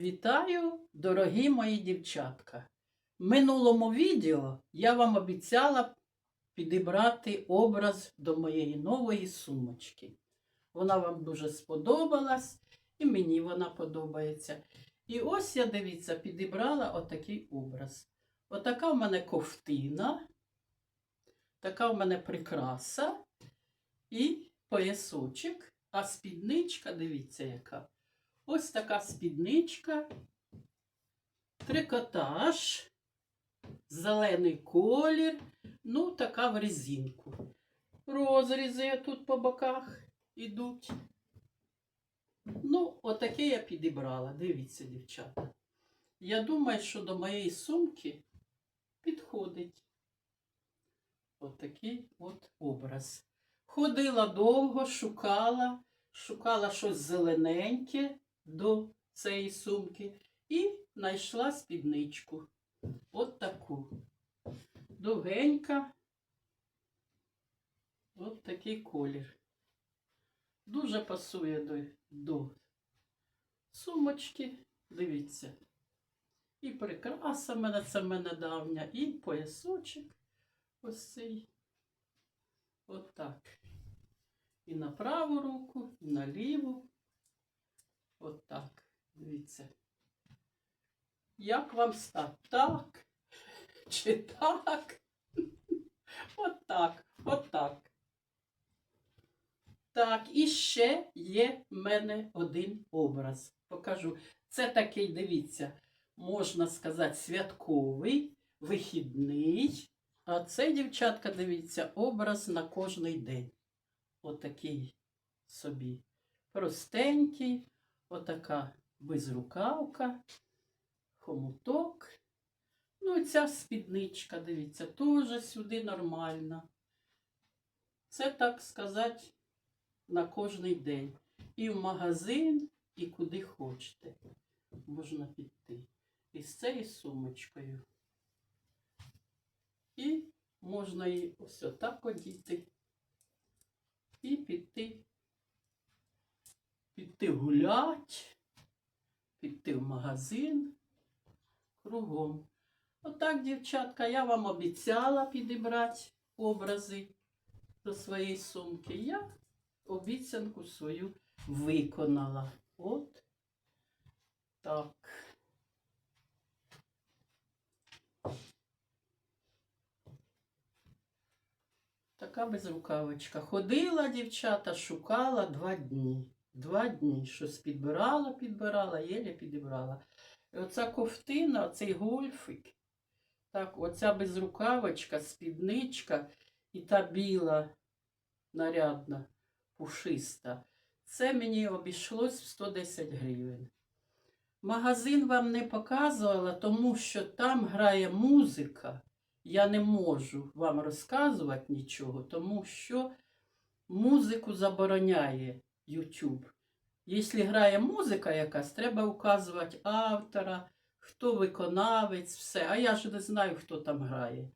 Вітаю, дорогі мої дівчатка! В минулому відео я вам обіцяла підібрати образ до моєї нової сумочки. Вона вам дуже сподобалась, і мені вона подобається. І ось я, дивіться, підібрала отакий образ. Отака в мене ковтина, така в мене прикраса і поясочок, а спідничка, дивіться, яка. Ось така спідничка, трикотаж, зелений колір, ну, така в резинку. Розрізи тут по боках ідуть. Ну, отаке я підібрала. Дивіться, дівчата. Я думаю, що до моєї сумки підходить отакий от образ. Ходила довго, шукала, шукала щось зелененьке до цієї сумки і знайшла спідничку. От таку. Довгенька. От такий колір. Дуже пасує до, до сумочки. Дивіться. І прикраса мене, це мене давня, і поясочок ось цей. От так. І на праву руку, і на ліву. Дивіться. Як вам стати? Так? Чи так? От так, от так. Так, і ще є в мене один образ. Покажу. Це такий, дивіться, можна сказати, святковий, вихідний. А це, дівчатка, дивіться, образ на кожний день. Отакий собі простенький, отака безрукавка, хомуток. Ну, і ця спідничка, дивіться, теж сюди нормальна. Це, так сказати, на кожний день. І в магазин, і куди хочете. Можна піти. І з цією сумочкою. І можна її ось отак одіти. І піти. Піти гулять, піти в магазин кругом. Отак, дівчатка, я вам обіцяла підібрати образи до своєї сумки. Я обіцянку свою виконала. От так. Така безрукавочка. Ходила дівчата, шукала два дні. Два дні. Щось підбирала, підбирала, єле підібрала. Оця ковтина, оцей гольфик. Так, оця безрукавочка, спідничка і та біла нарядна, пушиста. Це мені обійшлось в 110 гривень. Магазин вам не показувала, тому що там грає музика. Я не можу вам розказувати нічого, тому що музику забороняє YouTube. Якщо грає музика якась, треба указувати автора, хто виконавець, все. А я ж не знаю, хто там грає.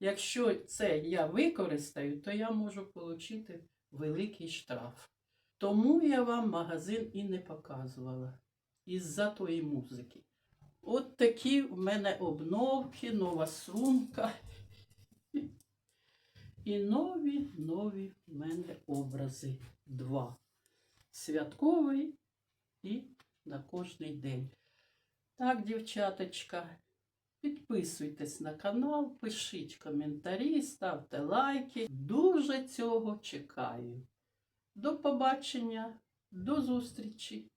Якщо це я використаю, то я можу отримати великий штраф. Тому я вам магазин і не показувала із-за тої музики. От такі в мене обновки, нова сумка. І нові, нові в мене образи. Два. Святковий і на кожний день. Так, дівчаточка, підписуйтесь на канал, пишіть коментарі, ставте лайки. Дуже цього чекаю. До побачення, до зустрічі!